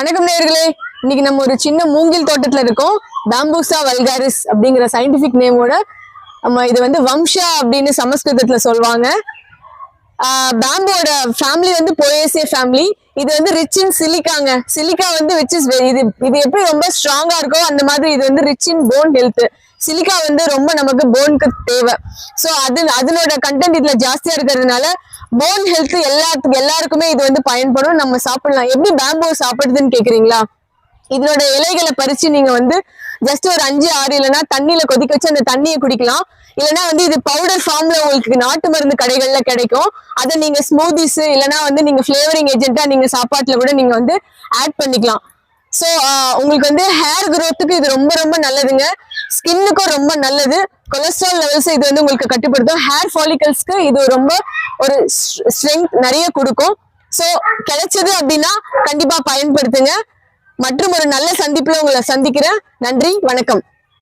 வணக்கம் நேர்களே இன்னைக்கு நம்ம ஒரு சின்ன மூங்கில் தோட்டத்துல இருக்கோம். பேம்பூசா வல்காரிஸ் அப்படிங்கிற சயின்டிபிக் நேமோட நம்ம இது வந்து வம்ஷா அப்படின்னு சமஸ்கிருதத்துல சொல்லுவாங்க பேம்போட ஃபேமிலி வந்து போயேசிய ஃபேமிலி இது வந்து ரிச் இன் சிலிக்காங்க சிலிக்கா வந்து விச் இஸ் இது இது எப்படி ரொம்ப ஸ்ட்ராங்கா இருக்கோ அந்த மாதிரி இது வந்து rich in bone health silica வந்து ரொம்ப நமக்கு போனுக்கு தேவை. ஸோ அது அதனோட கண்டென்ட் இதுல ஜாஸ்தியா இருக்கிறதுனால போன் ஹெல்த் எல்லாத்துக்கு எல்லாருக்குமே இது வந்து பயன்படும். நம்ம சாப்பிடலாம். எப்படி பேம்போ சாப்பிடுதுன்னு கேக்குறீங்களா? இதனோட இலைகளை பறிச்சு நீங்க வந்து ஜஸ்ட் ஒரு அஞ்சு ஆறு இல்லைன்னா தண்ணியில கொதிக்க வச்சு அந்த தண்ணியை குடிக்கலாம். இல்லைன்னா வந்து இது பவுடர் ஃபார்ம்ல உங்களுக்கு நாட்டு மருந்து கடைகள்ல கிடைக்கும். அதை நீங்க ஸ்மூதிஸ் இல்லைன்னா வந்து நீங்க ஃபிளேவரிங் ஏஜென்ட்டா நீங்க சாப்பாட்டுல கூட நீங்க வந்து ஆட் பண்ணிக்கலாம். ஸோ உங்களுக்கு வந்து ஹேர் க்ரோத்துக்கு இது ரொம்ப ரொம்ப நல்லதுங்க. ஸ்கின்னுக்கும் ரொம்ப நல்லது. கொலஸ்ட்ரால் லெவல்ஸ் இது வந்து உங்களுக்கு கட்டுப்படுத்தும். ஹேர் ஃபாலிகல்ஸ்க்கு இது ரொம்ப ஒரு ஸ்ட்ரென்த் நிறைய கொடுக்கும். ஸோ கிடைச்சது அப்படின்னா கண்டிப்பா பயன்படுத்துங்க. மற்றும் ஒரு நல்ல சந்திப்புல உங்களை சந்திக்கிறேன். நன்றி வணக்கம்.